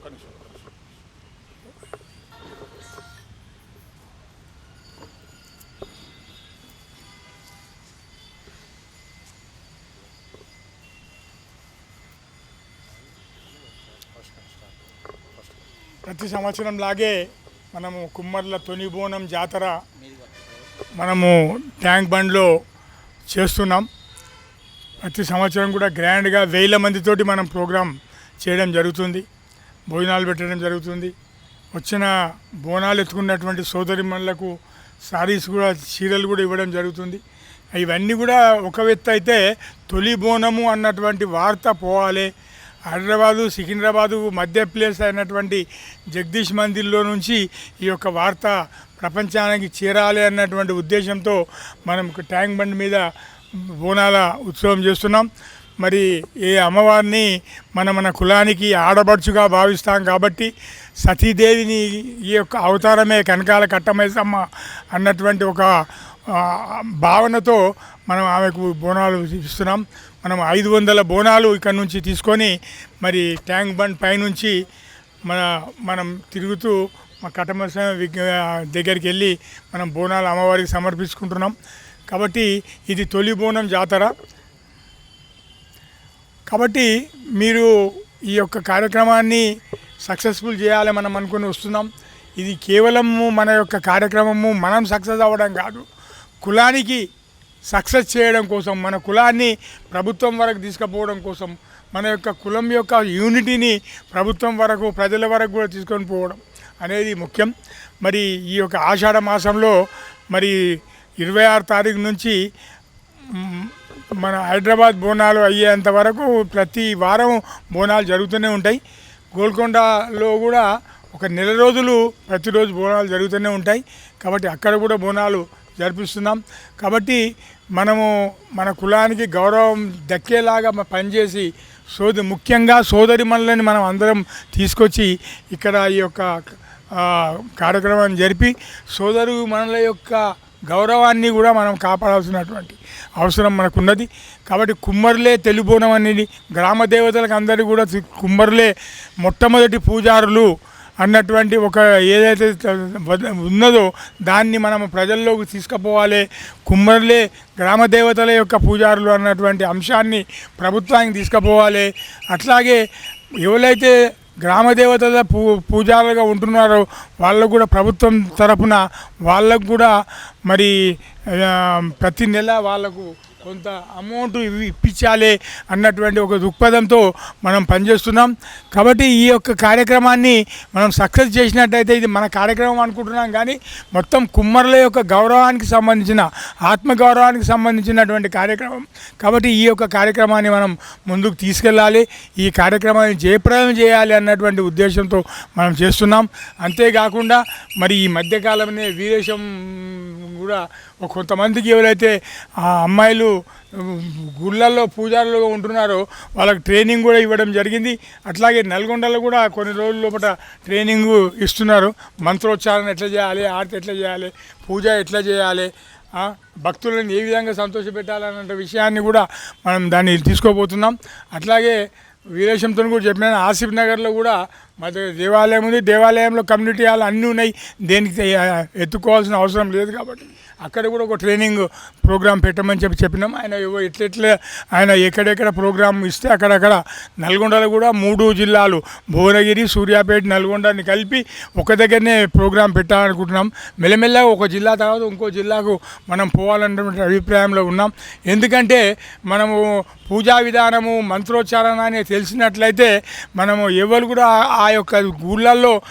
ఒక నిమిషం. ప్రతి సంవత్సరం లాగే మనము కుమ్మర్ల తొని బోనం జాతర మనము ట్యాంక్ బండ్లో చేస్తున్నాం ప్రతి సంవత్సరం కూడా గ్రాండ్గా వేల మందితోటి మనం ప్రోగ్రాం చేయడం జరుగుతుంది భోజనాలు పెట్టడం జరుగుతుంది. వచ్చిన బోనాలు ఎత్తుకున్నటువంటి సోదరిమణులకు సారీస్ కూడా చీరలు కూడా ఇవ్వడం జరుగుతుంది. ఇవన్నీ కూడా ఒక వ్యక్తి అయితే తొలి బోనము అన్నటువంటి వార్త పోవాలి. హైదరాబాదు సికింద్రాబాదు మధ్య ప్లేస్ అయినటువంటి జగదీష్ మందిర్లో నుంచి ఈ యొక్క వార్త ప్రపంచానికి చేరాలి అన్నటువంటి ఉద్దేశంతో మనం ట్యాంక్ బండ్ మీద బోనాల ఉత్సవం చేస్తున్నాం. మరి ఈ అమ్మవారిని మన మన కులానికి ఆడబడుచుగా భావిస్తాం కాబట్టి సతీదేవిని ఈ యొక్క అవతారమే కనకాల కట్టమైసమ్మ అన్నటువంటి ఒక భావనతో మనం ఆమెకు బోనాలు ఇస్తున్నాం. మనం ఐదు వందల బోనాలు ఇక్కడ నుంచి తీసుకొని మరి ట్యాంక్ బండ్ పైనుంచి మన మనం తిరుగుతూ మా కట్టమరస దగ్గరికి వెళ్ళి మనం బోనాలు అమ్మవారికి సమర్పించుకుంటున్నాం. కాబట్టి ఇది తొలి బోనం జాతర. కాబట్టి మీరు ఈ యొక్క కార్యక్రమాన్ని సక్సెస్ఫుల్ చేయాలి మనం అనుకుని వస్తున్నాం. ఇది కేవలము మన యొక్క కార్యక్రమము మనం సక్సెస్ అవ్వడం కాదు. కులానికి సక్సెస్ చేయడం కోసం మన కులాన్ని ప్రభుత్వం వరకు తీసుకుపోవడం కోసం మన యొక్క కులం యొక్క యూనిటీని ప్రభుత్వం వరకు ప్రజల వరకు కూడా తీసుకొని పోవడం అనేది ముఖ్యం. మరి ఈ యొక్క ఆషాఢ మాసంలో మరి ఇరవై ఆరు తారీఖు నుంచి మన హైదరాబాద్ బోనాలు అయ్యేంత వరకు ప్రతి వారం బోనాలు జరుగుతూనే ఉంటాయి. గోల్కొండలో కూడా ఒక నెల రోజులు ప్రతిరోజు బోనాలు జరుగుతూనే ఉంటాయి. కాబట్టి అక్కడ కూడా బోనాలు జరిపిస్తున్నాం. కాబట్టి మనము మన కులానికి గౌరవం దక్కేలాగా పనిచేసి సోద ముఖ్యంగా సోదరిమణులని మనం అందరం తీసుకొచ్చి ఇక్కడ ఈ యొక్క కార్యక్రమాన్ని జరిపి సోదరు మనల యొక్క గౌరవాన్ని కూడా మనం కాపాడాల్సినటువంటి అవసరం మనకున్నది. కాబట్టి కుమ్మర్లే తెలుబోనం అనేది గ్రామ దేవతలకు అందరికీ కూడా కుమ్మరులే మొట్టమొదటి పూజారులు అన్నటువంటి ఒక ఏదైతే ఉన్నదో దాన్ని మనం ప్రజల్లోకి తీసుకుపోవాలి. కుమ్మరులే గ్రామ దేవతల యొక్క పూజారులు అన్నటువంటి అంశాన్ని ప్రభుత్వానికి తీసుకుపోవాలి. అట్లాగే ఎవరైతే గ్రామ దేవతల పూ పూజారులుగా ఉంటున్నారో. వాళ్ళకు కూడా ప్రభుత్వం తరపున వాళ్ళకు కూడా మరి ప్రతి నెల వాళ్ళకు కొంత అమౌంట్ ఇవి ఇప్పించాలి అన్నటువంటి ఒక దృక్పథంతో మనం పనిచేస్తున్నాం. కాబట్టి ఈ యొక్క కార్యక్రమాన్ని మనం సక్సెస్ చేసినట్టయితే ఇది మన కార్యక్రమం అనుకుంటున్నాం కానీ మొత్తం కుమ్మరుల యొక్క గౌరవానికి సంబంధించిన ఆత్మగౌరవానికి సంబంధించినటువంటి కార్యక్రమం. కాబట్టి ఈ యొక్క కార్యక్రమాన్ని మనం ముందుకు తీసుకెళ్ళాలి. ఈ కార్యక్రమాన్ని జయప్రదం చేయాలి అన్నటువంటి ఉద్దేశంతో మనం చేస్తున్నాం. అంతేకాకుండా మరి ఈ మధ్యకాలంలో విదేశం కూడా కొంతమందికి ఎవరైతే ఆ అమ్మాయిలు గుళ్ళల్లో పూజారులుగా ఉంటున్నారో వాళ్ళకి ట్రైనింగ్ కూడా ఇవ్వడం జరిగింది. అట్లాగే నల్గొండలో కూడా కొన్ని రోజుల లోపల ట్రైనింగ్ ఇస్తున్నారు. మంత్రోచ్చారణ ఎట్లా చేయాలి ఆర్తి ఎట్లా చేయాలి పూజ ఎట్లా చేయాలి భక్తులను ఏ విధంగా సంతోషపెట్టాలన్న విషయాన్ని కూడా మనం దాన్ని తీసుకోబోతున్నాం. అట్లాగే వీరేశంతో కూడా చెప్పిన ఆసిఫ్ నగర్లో కూడా మా దగ్గర దేవాలయం ఉంది దేవాలయంలో కమ్యూనిటీ హాల్ అన్నీ ఉన్నాయి. దేనికి ఎత్తుకోవాల్సిన అవసరం లేదు కాబట్టి. అక్కడ కూడా ఒక ట్రైనింగ్ ప్రోగ్రామ్ పెట్టమని చెప్పి చెప్పినాం. ఆయన ఎవ- ఎట్లెట్లా ఆయన ఎక్కడెక్కడ ప్రోగ్రామ్ ఇస్తే అక్కడక్కడ నల్గొండలో కూడా మూడు జిల్లాలు భువనగిరి సూర్యాపేట నల్గొండని కలిపి ఒక దగ్గరనే ప్రోగ్రాం పెట్టాలనుకుంటున్నాం. మెల్లమెల్లగా ఒక జిల్లా తర్వాత ఇంకో జిల్లాకు మనం పోవాలన్నటువంటి అభిప్రాయంలో ఉన్నాం. ఎందుకంటే మనము పూజా విధానము మంత్రోచ్చారణ అనేది తెలిసినట్లయితే మనము ఎవరు కూడా ఆ యొక్క గుళ్ళల్లో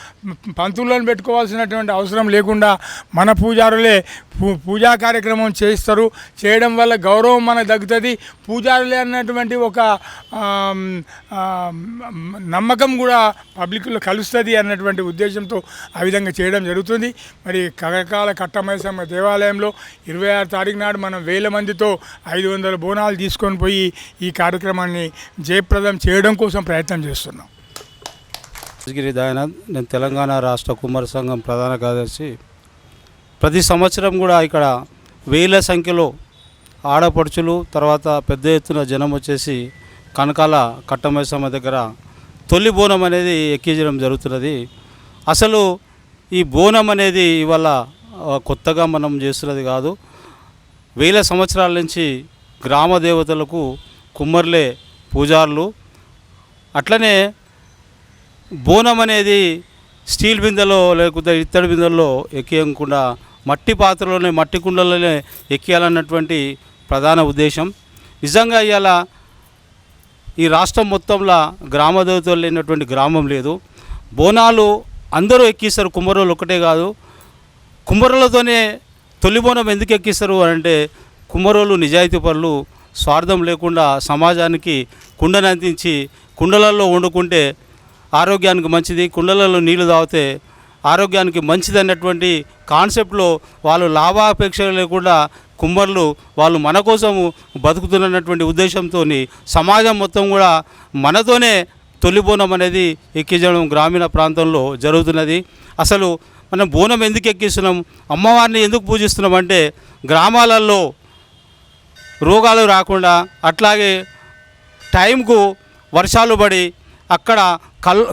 పంతులను పెట్టుకోవాల్సినటువంటి అవసరం లేకుండా మన పూజారులే పూ- పూజా కార్యక్రమం చేస్తారు చేయడం వల్ల గౌరవం మనకు తగ్గుతుంది. పూజారులే అన్నటువంటి ఒక నమ్మకం కూడా పబ్లిక్లో కలుస్తుంది అన్నటువంటి ఉద్దేశంతో ఆ విధంగా చేయడం జరుగుతుంది. మరి కరకాల కట్టమైసమ్మ దేవాలయంలో ఇరవై ఆరు తారీఖు నాడు మనం వేల మందితో ఐదు వందల బోనాలు తీసుకొని పోయి ఈ కార్యక్రమాన్ని జయప్రదం చేయడం కోసం ప్రయత్నం చేస్తున్నాం. రాజగిరి దయానంద్ నేను తెలంగాణ రాష్ట్ర కుమార సంఘం ప్రధాన కార్యదర్శి. ప్రతి సంవత్సరం కూడా ఇక్కడ వేల సంఖ్యలో ఆడపడుచులు తర్వాత పెద్ద ఎత్తున జనం వచ్చేసి కనకాల కట్టమైసమ్మ దగ్గర తొలి బోనం అనేది ఎక్కించడం జరుగుతున్నది. అసలు ఈ బోనం అనేది ఇవాళ కొత్తగా మనం చేస్తున్నది కాదు. వేల సంవత్సరాల నుంచి గ్రామ దేవతలకు కుమ్మర్లే పూజారులు. అట్లనే బోనం అనేది స్టీల్ బిందెలో లేకపోతే ఇత్తడి బిందెల్లో ఎక్కియకుండా మట్టి పాత్రలోనే మట్టి కుండలోనే ఎక్కియాలన్నటువంటి ప్రధాన ఉద్దేశం. నిజంగా ఇవాళ ఈ రాష్ట్రం మొత్తంలో గ్రామ దేవతలు లేనటువంటి గ్రామం లేదు. బోనాలు అందరూ ఎక్కిస్తారు కుమ్మరోళ్ళు ఒకటే కాదు. కుమ్మరులతోనే తొలి బోనం ఎందుకు ఎక్కిస్తారు అని అంటే కుమ్మరోళ్ళు నిజాయితీ పనులు స్వార్థం లేకుండా సమాజానికి కుండను అందించి కుండలలో వండుకుంటే ఆరోగ్యానికి మంచిది కుండలలో నీళ్ళు తాగితే ఆరోగ్యానికి మంచిది అన్నటువంటి కాన్సెప్ట్లో వాళ్ళు లాభాపేక్ష లేకుండా కుమ్మర్లు వాళ్ళు మన కోసము బతుకుతున్నటువంటి ఉద్దేశంతో సమాజం మొత్తం కూడా మనతోనే తొలి బోనం అనేది ఎక్కించడం గ్రామీణ ప్రాంతంలో జరుగుతున్నది. అసలు మనం బోనం ఎందుకు ఎక్కిస్తున్నాం? అమ్మవారిని ఎందుకు పూజిస్తున్నాం అంటే గ్రామాలలో రోగాలు రాకుండా అట్లాగే టైంకు వర్షాలు పడి అక్కడ కల్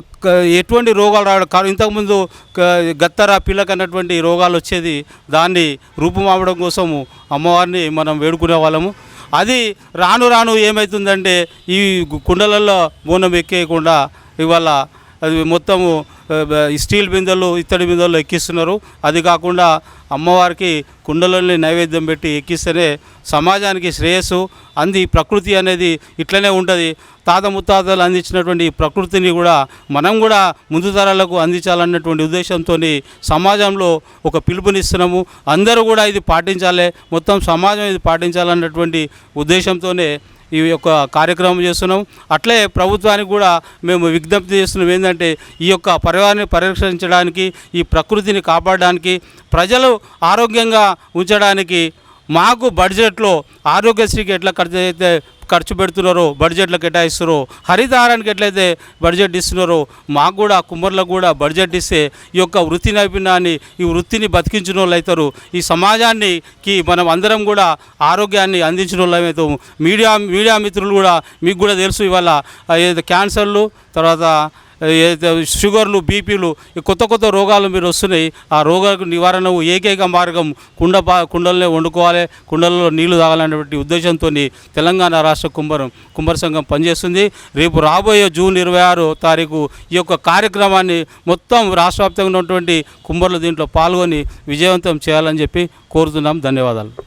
ఎటువంటి రోగాలు రావడం ఇంతకుముందు క- గత్తర పిల్లక అన్నటువంటి రోగాలు వచ్చేది దాన్ని రూపుమాపడం కోసము అమ్మవారిని మనం వేడుకునే వాళ్ళము. అది రాను రాను ఏమవుతుందంటే ఈ కుండలలో బోనం ఎక్కేయకుండా ఇవాళ అది మొత్తము స్టీల్ బిందెలు ఇత్తడి బిందెలు ఎక్కిస్తున్నారు. అది కాకుండా అమ్మవారికి కుండలని నైవేద్యం పెట్టి ఎక్కిస్తేనే సమాజానికి శ్రేయస్సు. అంది ప్రకృతి అనేది ఇట్లనే ఉంటుంది. తాత ముత్తాతలు అందించినటువంటి ప్రకృతిని కూడా మనం కూడా ముందు తరాలకు అందించాలన్నటువంటి ఉద్దేశంతో సమాజంలో ఒక పిలుపునిస్తున్నాము. అందరూ కూడా ఇది పాటించాలి. మొత్తం సమాజం ఇది పాటించాలన్నటువంటి ఉద్దేశంతోనే ఈ యొక్క కార్యక్రమం చేస్తున్నాం. అట్లే ప్రభుత్వానికి కూడా మేము విజ్ఞప్తి చేస్తున్నాం ఏంటంటే ఈ యొక్క పర్యావరణాన్ని పరిరక్షించడానికి ఈ ప్రకృతిని కాపాడడానికి ప్రజలు ఆరోగ్యంగా ఉంచడానికి మాకు బడ్జెట్లో ఆరోగ్యశ్రీకి ఎట్లా ఖర్చు అయితే ఖర్చు పెడుతున్నారో బడ్జెట్లో కేటాయిస్తున్నారో హరితహారానికి ఎట్లయితే బడ్జెట్ ఇస్తున్నారో మాకు కూడా కుమ్మర్లకు కూడా బడ్జెట్ ఇస్తే ఈ యొక్క వృత్తి నైపుణ్యాన్ని ఈ వృత్తిని బతికించిన వాళ్ళు అవుతారు ఈ సమాజానికి మనం అందరం కూడా ఆరోగ్యాన్ని అందించిన వాళ్ళు మీడియా మీడియా మిత్రులు కూడా మీకు కూడా తెలుసు ఇవాళ ఏదో క్యాన్సర్లు తర్వాత షుగర్లు బీపీలు ఈ కొత్త కొత్త రోగాలు మీరు వస్తున్నాయి. ఆ రోగాలకు నివారణ ఏకైక మార్గం కుండ పా కుండలనే వండుకోవాలి కుండలలో నీళ్ళు తాగాలనేటువంటి ఉద్దేశంతో తెలంగాణ రాష్ట్ర కుంభరం కుంభర సంఘం పనిచేస్తుంది. రేపు రాబోయే జూన్ ఇరవై ఆరో తారీఖు ఈ యొక్క కార్యక్రమాన్ని మొత్తం రాష్ట్ర వ్యాప్తంగా ఉన్నటువంటి కుంభర్లు దీంట్లో పాల్గొని విజయవంతం చేయాలని చెప్పి కోరుతున్నాం. ధన్యవాదాలు.